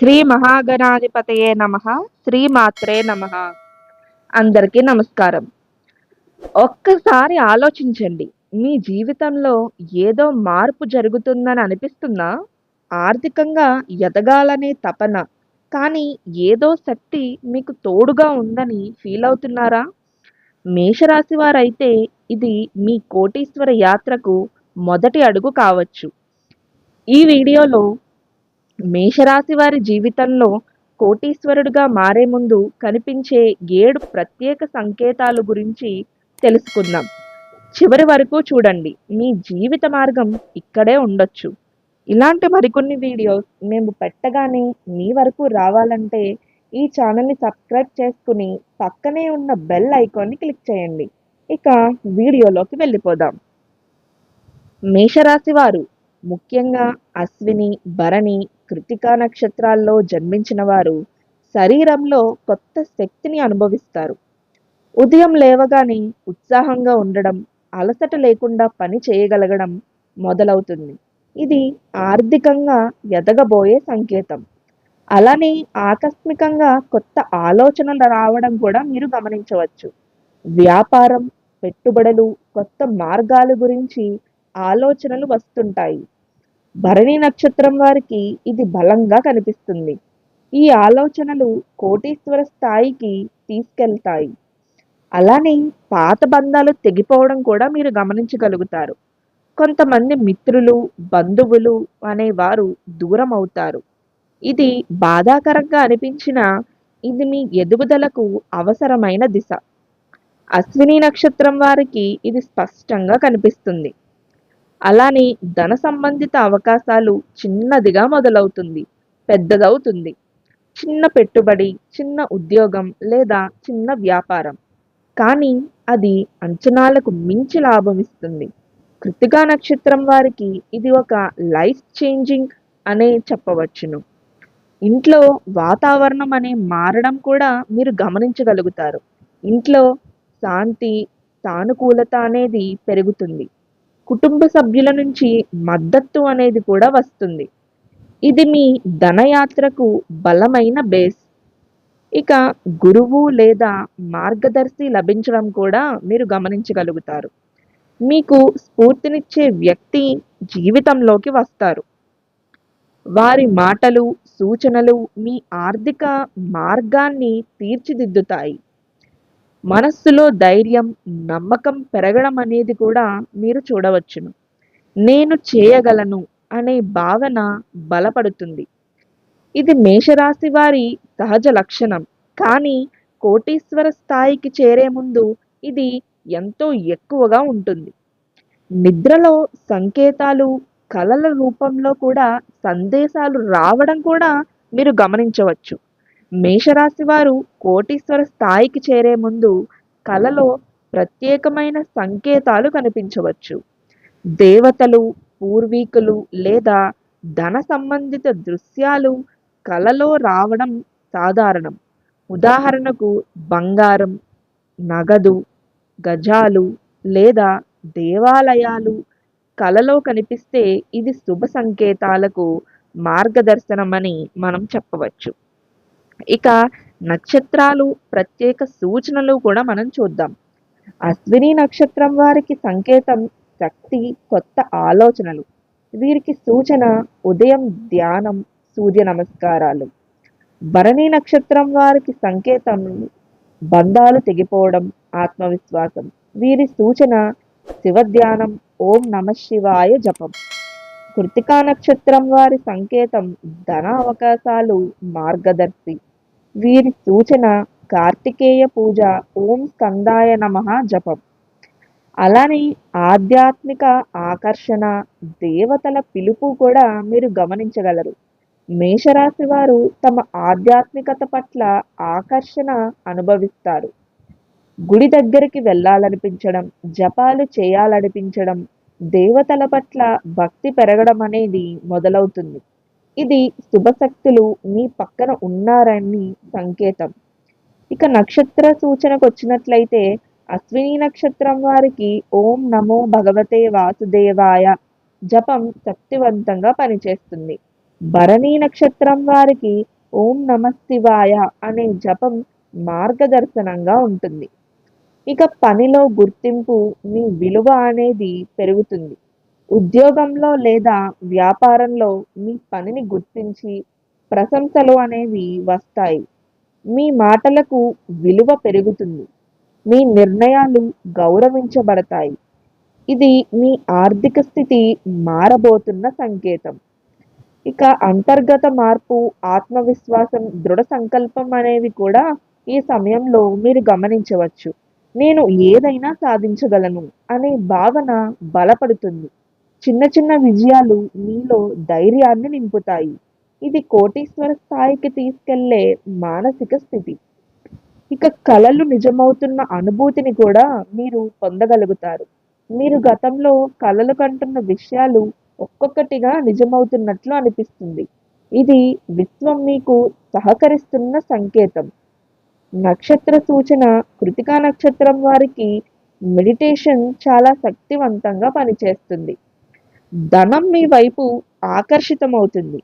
శ్రీ మహాగణాధిపతయే నమ శ్రీమాత్రే నమ. అందరికీ నమస్కారం. ఒక్కసారి ఆలోచించండి మీ జీవితంలో ఏదో మార్పు జరుగుతుందని అనిపిస్తుందా? ఆర్థికంగా ఎదగాలనే తపన కానీ ఏదో శక్తి మీకు తోడుగా ఉందని ఫీల్ అవుతున్నారా? మేషరాశి వారైతే ఇది మీ కోటీశ్వర యాత్రకు మొదటి అడుగు కావచ్చు. ఈ వీడియోలో మేషరాశి వారి జీవితంలో కోటీశ్వరుడిగా మారే ముందు కనిపించే ఏడు ప్రత్యేక సంకేతాలు గురించి తెలుసుకుందాం. చివరి వరకు చూడండి. మీ జీవిత మార్గం ఇక్కడే ఉండొచ్చు. ఇలాంటి మరికొన్ని వీడియోస్ మేము పెట్టగానే మీ వరకు రావాలంటే ఈ ఛానల్ని సబ్స్క్రైబ్ చేసుకుని పక్కనే ఉన్న బెల్ ఐకాన్ని క్లిక్ చేయండి. ఇక వీడియోలోకి వెళ్ళిపోదాం. మేషరాశి వారు ముఖ్యంగా అశ్విని భరణి కృతికా నక్షత్రాల్లో జన్మించిన వారు శరీరంలో కొత్త శక్తిని అనుభవిస్తారు. ఉదయం లేవగానే ఉత్సాహంగా ఉండడం అలసట లేకుండా పని చేయగలగడం మొదలవుతుంది. ఇది ఆర్థికంగా ఎదగబోయే సంకేతం. అలానే ఆకస్మికంగా కొత్త ఆలోచనలు రావడం కూడా మీరు గమనించవచ్చు. వ్యాపారం పెట్టుబడులు కొత్త మార్గాల గురించి ఆలోచనలు వస్తుంటాయి. భరణి నక్షత్రం వారికి ఇది బలంగా కనిపిస్తుంది. ఈ ఆలోచనలు కోటీశ్వర స్థాయికి తీసుకెళ్తాయి. అలానే పాత బంధాలు తెగిపోవడం కూడా మీరు గమనించగలుగుతారు. కొంతమంది మిత్రులు బంధువులు అనేవారు దూరం అవుతారు ఇది బాధాకరంగా అనిపించిన ఇది మీ ఎదుగుదలకు అవసరమైన దిశ. అశ్విని నక్షత్రం వారికి ఇది స్పష్టంగా కనిపిస్తుంది. అలానే ధన సంబంధిత అవకాశాలు చిన్నదిగా మొదలవుతుంది పెద్దదవుతుంది. చిన్న పెట్టుబడి చిన్న ఉద్యోగం లేదా చిన్న వ్యాపారం. కానీ అది అంచనాలకు మించి లాభం ఇస్తుంది. కృతికా నక్షత్రం వారికి ఇది ఒక లైఫ్ చేంజింగ్ అనే చెప్పవచ్చును. ఇంట్లో వాతావరణం అనే మారడం కూడా మీరు గమనించగలుగుతారు. ఇంట్లో శాంతి సానుకూలత అనేది పెరుగుతుంది. కుటుంబ సభ్యుల నుంచి మద్దతు అనేది కూడా వస్తుంది. ఇది మీ ధనయాత్రకు బలమైన బేస్ ఇక గురువు లేదా మార్గదర్శి లభించడం కూడా మీరు గమనించగలుగుతారు. మీకు స్ఫూర్తినిచ్చే వ్యక్తి జీవితంలోకి వస్తారు. వారి మాటలు సూచనలు మీ ఆర్థిక మార్గాన్ని తీర్చిదిద్దుతాయి. మనస్సులో ధైర్యం నమ్మకం పెరగడం అనేది కూడా మీరు చూడవచ్చును. నేను చేయగలను అనే భావన బలపడుతుంది. ఇది మేషరాశి వారి సహజ లక్షణం. కానీ కోటీశ్వర స్థాయికి చేరే ముందు ఇది ఎంతో ఎక్కువగా ఉంటుంది. నిద్రలో సంకేతాలు కళల రూపంలో కూడా సందేశాలు రావడం కూడా మీరు గమనించవచ్చు. మేషరాశి వారు కోటీశ్వర స్థాయికి చేరే ముందు కలలో ప్రత్యేకమైన సంకేతాలు కనిపించవచ్చు. దేవతలు పూర్వీకులు లేదా ధన సంబంధిత దృశ్యాలు కలలో రావడం సాధారణం. ఉదాహరణకు బంగారం నగదు గజాలు లేదా దేవాలయాలు కలలో కనిపిస్తే ఇది శుభ సంకేతాలకు మార్గదర్శనమని మనం చెప్పవచ్చు. ఇక నక్షత్రాలు ప్రత్యేక సూచనలు కూడా మనం చూద్దాం. అశ్విని నక్షత్రం వారికి సంకేతం శక్తి కొత్త ఆలోచనలు. వీరికి సూచన ఉదయం ధ్యానం సూర్య నమస్కారాలు. భరణి నక్షత్రం వారికి సంకేతం బంధాలు తెగిపోవడం ఆత్మవిశ్వాసం. వీరి సూచన శివ ధ్యానం ఓం నమ శివాయ జపం. కృతికా నక్షత్రం వారి సంకేతం ధన అవకాశాలు మార్గదర్శి. వీరి సూచన కార్తికేయ పూజ ఓం స్కందాయ నమ జపం. అలానే ఆధ్యాత్మిక ఆకర్షణ దేవతల పిలుపు కూడా మీరు గమనించగలరు. మేషరాశి వారు తమ ఆధ్యాత్మికత పట్ల ఆకర్షణ అనుభవిస్తారు. గుడి దగ్గరికి వెళ్ళాలనిపించడం జపాలు చేయాలనిపించడం దేవతల పట్ల భక్తి పెరగడం అనేది మొదలవుతుంది. ఇది శుభశక్తులు మీ పక్కన ఉన్నారని సంకేతం. ఇక నక్షత్ర సూచనకు వచ్చినట్లయితే అశ్విని నక్షత్రం వారికి ఓం నమో భగవతే వాసుదేవాయ జపం శక్తివంతంగా పనిచేస్తుంది. భరణీ నక్షత్రం వారికి ఓం నమ శివాయ అనే జపం మార్గదర్శనంగా ఉంటుంది. ఇక పనిలో గుర్తింపు మీ విలువ అనేది పెరుగుతుంది. ఉద్యోగంలో లేదా వ్యాపారంలో మీ పనిని గుర్తించి ప్రశంసలు అనేవి వస్తాయి. మీ మాటలకు విలువ పెరుగుతుంది. మీ నిర్ణయాలు గౌరవించబడతాయి. ఇది మీ ఆర్థిక స్థితి మారబోతున్న సంకేతం. ఇక అంతర్గత మార్పు ఆత్మవిశ్వాసం దృఢ సంకల్పం అనేవి కూడా ఈ సమయంలో మీరు గమనించవచ్చు. నేను ఏదైనా సాధించగలను అనే భావన బలపడుతుంది. చిన్న చిన్న విజయాలు మీలో ధైర్యాన్ని నింపుతాయి. ఇది కోటీశ్వర స్థాయికి తీసుకెళ్ళే మానసిక స్థితి. ఇక కలలు నిజమవుతున్న అనుభూతిని కూడా మీరు పొందగలుగుతారు. మీరు గతంలో కలలు కంటున్న విషయాలు ఒక్కొక్కటిగా నిజమవుతున్నట్లు అనిపిస్తుంది. ఇది విశ్వం మీకు సహకరిస్తున్న సంకేతం. నక్షత్ర సూచన కృతికా నక్షత్రం వారికి మెడిటేషన్ చాలా శక్తివంతంగా పనిచేస్తుంది. ధనం మీ వైపు ఆకర్షితమవుతుంది.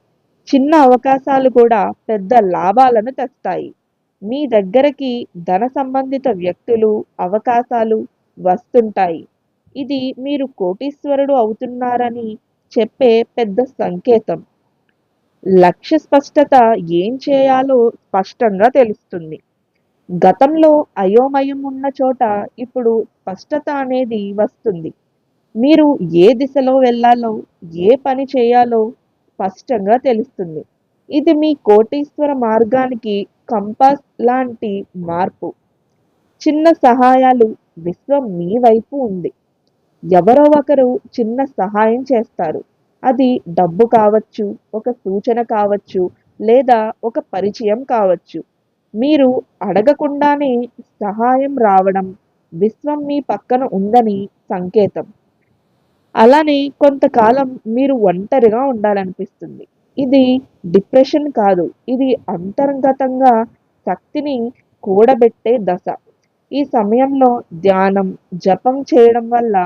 చిన్న అవకాశాలు కూడా పెద్ద లాభాలను తెస్తాయి. మీ దగ్గరకి ధన సంబంధిత వ్యక్తులు అవకాశాలు వస్తుంటాయి. ఇది మీరు కోటీశ్వరుడు అవుతున్నారని చెప్పే పెద్ద సంకేతం. లక్ష్య స్పష్టత ఏం చేయాలో స్పష్టంగా తెలుస్తుంది. గతంలో అయోమయం ఉన్న చోట ఇప్పుడు స్పష్టత అనేది వస్తుంది. మీరు ఏ దిశలో వెళ్ళాలో ఏ పని చేయాలో స్పష్టంగా తెలుస్తుంది. ఇది మీ కోటీశ్వర మార్గానికి కంపాస్ లాంటి మార్పు. చిన్న సహాయాలు విశ్వం మీ వైపు ఉంది. ఎవరో ఒకరు చిన్న సహాయం చేస్తారు. అది డబ్బు కావచ్చు ఒక సూచన కావచ్చు లేదా ఒక పరిచయం కావచ్చు. మీరు అడగకుండానే సహాయం రావడం విశ్వం మీ పక్కన ఉందని సంకేతం. అలానే కొంతకాలం మీరు ఒంటరిగా ఉండాలనిపిస్తుంది. ఇది డిప్రెషన్ కాదు ఇది అంతర్గతంగా శక్తిని కూడబెట్టే దశ. ఈ సమయంలో ధ్యానం జపం చేయడం వల్ల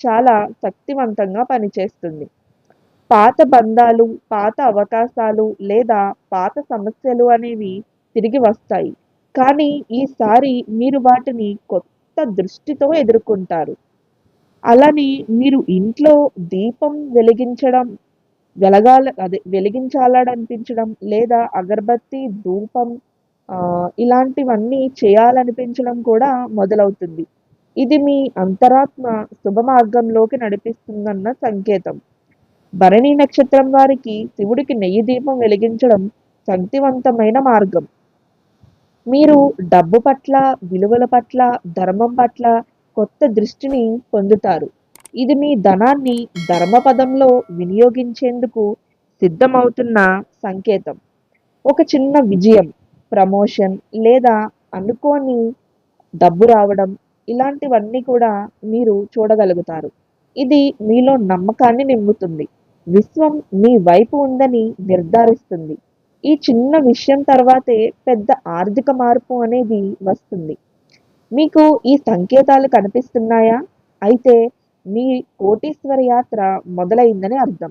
చాలా శక్తివంతంగా పనిచేస్తుంది. పాత బంధాలు పాత అవకాశాలు లేదా పాత సమస్యలు అనేవి తిరిగి వస్తాయి. కానీ ఈసారి మీరు వాటిని కొత్త దృష్టితో ఎదుర్కొంటారు. అలానే మీరు ఇంట్లో దీపం వెలిగించడం వెలగాల అదే వెలిగించాలనిపించడం లేదా అగరబత్తి ధూపం ఇలాంటివన్నీ చేయాలనిపించడం కూడా మొదలవుతుంది. ఇది మీ అంతరాత్మ శుభ మార్గంలోకి నడిపిస్తుందన్న సంకేతం. భరణి నక్షత్రం వారికి శివుడికి నెయ్యి దీపం వెలిగించడం శక్తివంతమైన మార్గం. మీరు డబ్బు పట్ల విలువల పట్ల ధర్మం పట్ల కొత్త దృష్టిని పొందుతారు. ఇది మీ ధనాన్ని ధర్మపదంలో వినియోగించేందుకు సిద్ధమవుతున్న సంకేతం. ఒక చిన్న విజయం ప్రమోషన్ లేదా అనుకోని డబ్బు రావడం ఇలాంటివన్నీ కూడా మీరు చూడగలుగుతారు. ఇది మీలో నమ్మకాన్ని నింపుతుంది. విశ్వం మీ వైపు ఉందని నిర్ధారిస్తుంది. ఈ చిన్న విషయం తర్వాతే పెద్ద ఆర్థిక మార్పు అనేది వస్తుంది. మీకు ఈ సంకేతాలు కనిపిస్తున్నాయా? అయితే మీ కోటీశ్వర యాత్ర మొదలైందని అర్థం.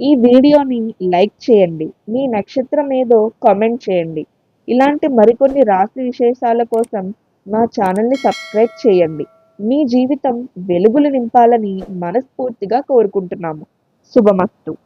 ఈ వీడియోని లైక్ చేయండి. మీ నక్షత్రం ఏదో కామెంట్ చేయండి. ఇలాంటి మరికొన్ని రాశి విశేషాల కోసం మా ఛానల్ని సబ్స్క్రైబ్ చేయండి. మీ జీవితం వెలుగులు నింపాలని మనస్ఫూర్తిగా కోరుకుంటున్నాము. శుభమస్తు.